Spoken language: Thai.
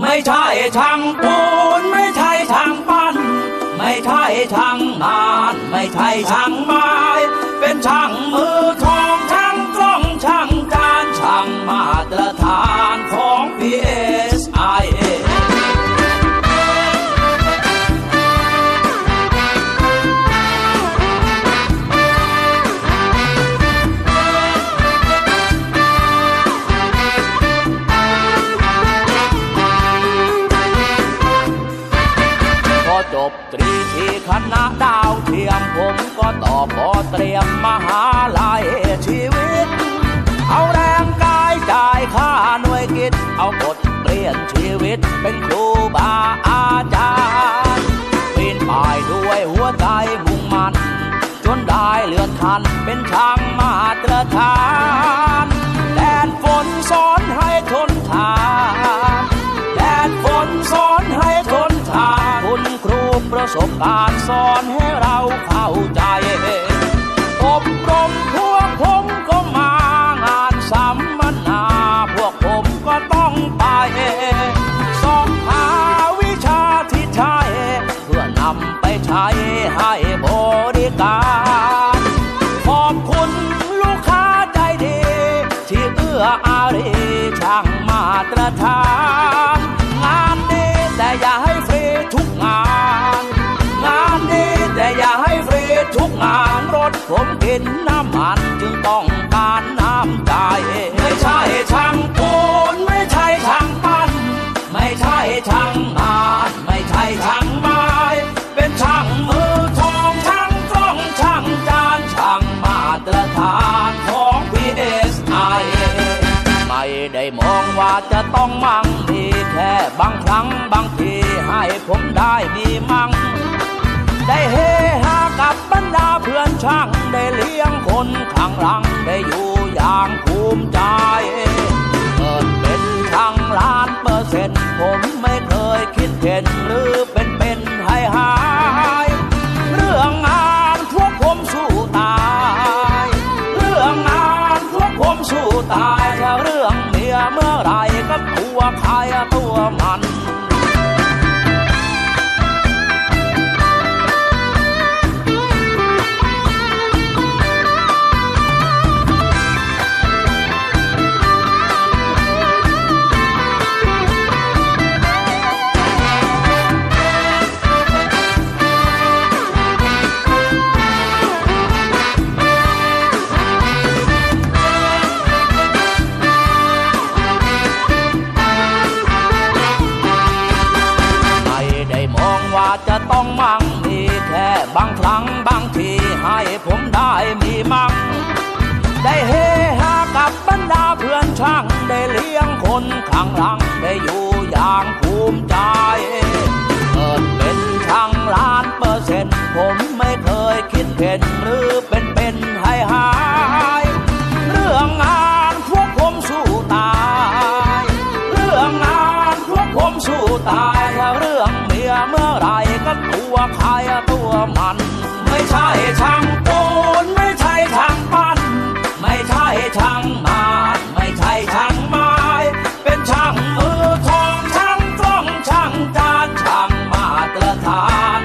ไม่ใช่ช่างปูนไม่ใช่ช่างปั้น ไม่ใช่ช่างงาน ไม่ใช่ช่างไม้ เป็นช่างมือ บตรีที่คณะดาวเทียมผมก็ต่อพอเตรียมมหาลัยชีวิต เอาแรงกายจ่ายค่าหน่วยกิจ เอาบทเปลี่ยนชีวิตเป็นครูบาอาจารย์ปีนป่ายด้วยหัวใจมุ่งมั่นจนได้เลื่อนขันเป็นช่างมาตร ประสบการณ์สอนให้เราเข้าใจอบรมพวกผมก็มางานสัมมนา พวกผมก็ต้องไปสอบหาวิชาที่ใช้เพื่อนำไปใช้ให้บริการ ขอบคุณลูกค้าใจดี ที่เอื้ออารีช่างมาตรฐาน งานดีแต่อย่า ผมกินน้ำมันจึงต้องการน้ำใจ ไม่ใช่ช่างปูนไม่ใช่ช่างปั้นไม่ใช่ช่างงานไม่ใช่ช่างไม้ เป็นช่างมือทองช่างกล้องช่างจานช่างมาตรฐานของ PSI ไม่ได้มองว่าจะต้องมั่งมีแค่บางครั้งบางทีให้ผมได้มีมั่งได้เฮ คนข้างหลังได้อยู่อย่างภูมิใจ เกิดเป็นช่างล้านเปอร์เซ็นต์ผมไม่เคยคิดเห็นหรือเป็นเป็นให้หาย เรื่องงานพวกผมสู้ตาย เรื่องงานพวกผมสู้ตายถ้าเรื่องเมียเมื่อไรก็ตัวใครตัวมัน อาจจะต้องมั่งมีแค่บางครั้งบางทีให้ผมได้มีมั่งได้เฮฮ ช่างมาไม่ใช่ช่างไม้ เป็นช่างมือทองช่างต้องช่างจานช่างมาตรฐาน